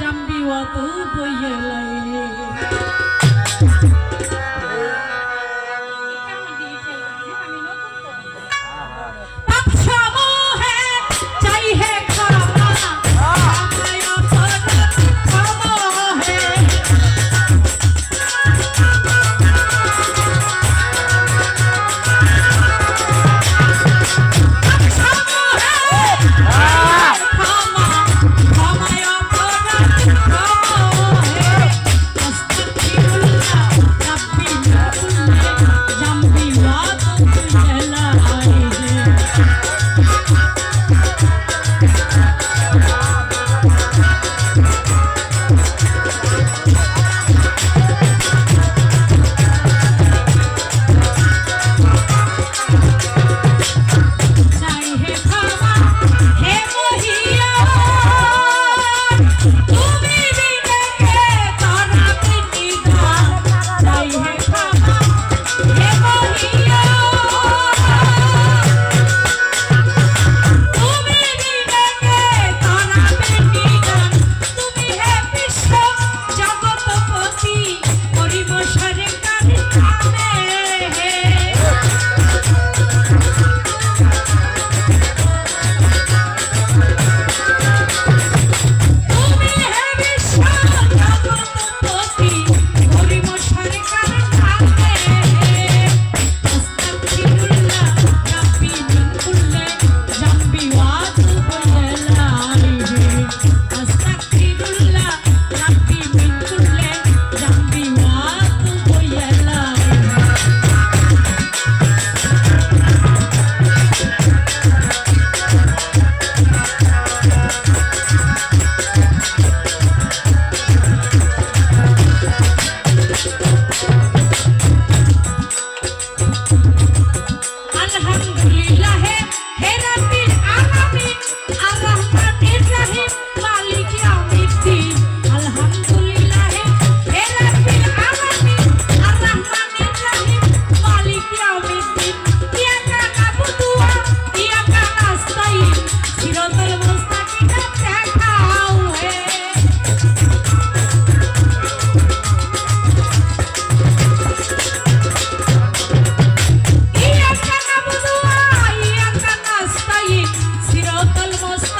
জাম্বি অত বইয়ে লাইলে। i'm Christmas.